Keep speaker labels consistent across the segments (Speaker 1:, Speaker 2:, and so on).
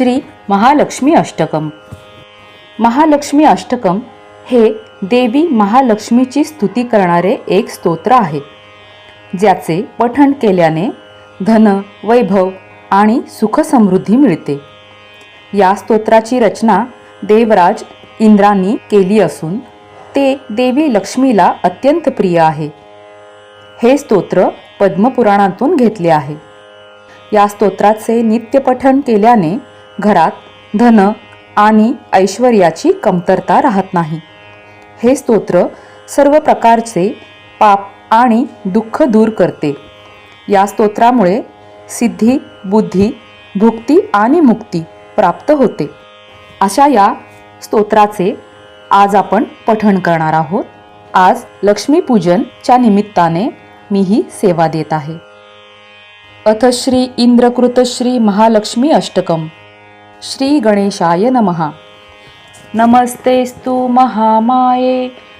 Speaker 1: श्री महालक्ष्मी अष्टकम. महालक्ष्मी अष्टकम हे देवी महालक्ष्मीची स्तुती करणारे एक स्तोत्र आहे. ज्याचे पठण केल्याने धन वैभव आणि सुखसमृद्धी मिळते. या स्तोत्राची रचना देवराज इंद्रांनी केली असून ते देवी लक्ष्मीला अत्यंत प्रिय आहे. हे स्तोत्र पद्मपुराणातून घेतले आहे. या स्तोत्राचे नित्यपठण केल्याने घरात धन आणि ऐश्वर्याची कमतरता राहत नाही. हे स्तोत्र सर्व प्रकारचे पाप आणि दुःख दूर करते. या स्तोत्रामुळे सिद्धी बुद्धी भुक्ती आणि मुक्ती प्राप्त होते. अशा या स्तोत्राचे आज आपण पठण करणार आहोत. आज लक्ष्मीपूजनच्या निमित्ताने मी ही सेवा देत आहे. अथ श्री इंद्रकृतश्री महालक्ष्मी अष्टकम. श्री गणेशाय नमः। नमस्तेस्तु महामाये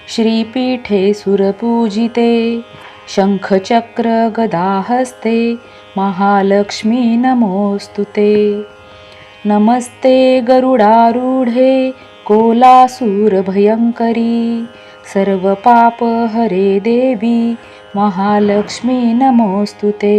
Speaker 1: श्रीपीठे सुरपूजिते शङ्खचक्रगदाहस्ते महालक्ष्मी नमोऽस्तु ते। नमस्ते गरुडारूढे कोलासूरभयङ्करी सर्वपापहरे देवी महालक्ष्मी नमोऽस्तु ते।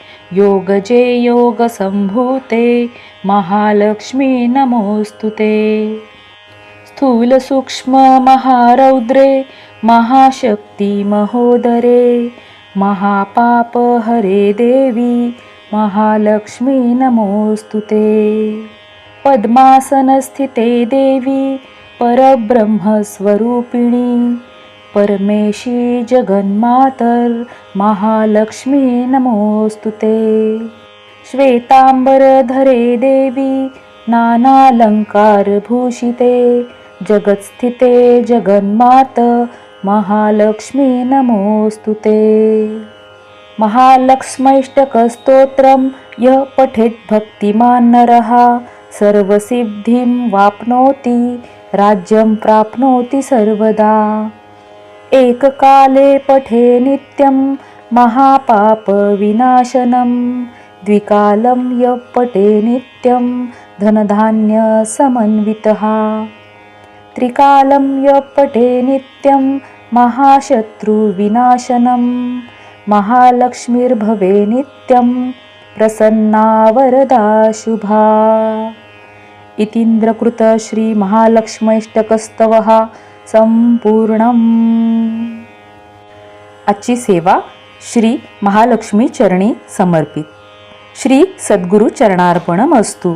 Speaker 1: योगजे योगसम्भूते महालक्ष्मी नमोस्तुते. स्थूल सूक्ष्म स्थूलसूक्ष्ममहारौद्रे महाशक्ती महोदरे महापापहरे देवी महालक्ष्मी नमोस्तुते. पद्मासनस्थिते देवी परब्रह्मस्वरूपिणी परमेशी जगन्मातर महालक्ष्मी नमोऽस्तु ते। श्वेताम्बरधरे देवी नानालङ्कारभूषिते जगत्स्थिते जगन्मात महालक्ष्मी नमोऽस्तु ते। महालक्ष्मैष्टकस्तोत्रं यः पठेत् भक्तिमान् नरः। सर्वसिद्धिं वाप्नोति राज्यं प्राप्नोति सर्वदा। एककाले पठे नित्यं महापापविनाशनं। द्विकालं यः पठे नित्यं धनधान्यसमन्वितः त्रिकालं यः पठे नित्यं महाशत्रुविनाशनं। महालक्ष्मीर्भवे नित्यं प्रसन्ना वरदा शुभा इतीन्द्रकृत श्रीमहालक्ष्मैष्टकस्तवः संपूर्णम्। आजची सेवा श्री महालक्ष्मी चरणी समर्पित। श्री सद्गुरु चरणार्पणमस्तु।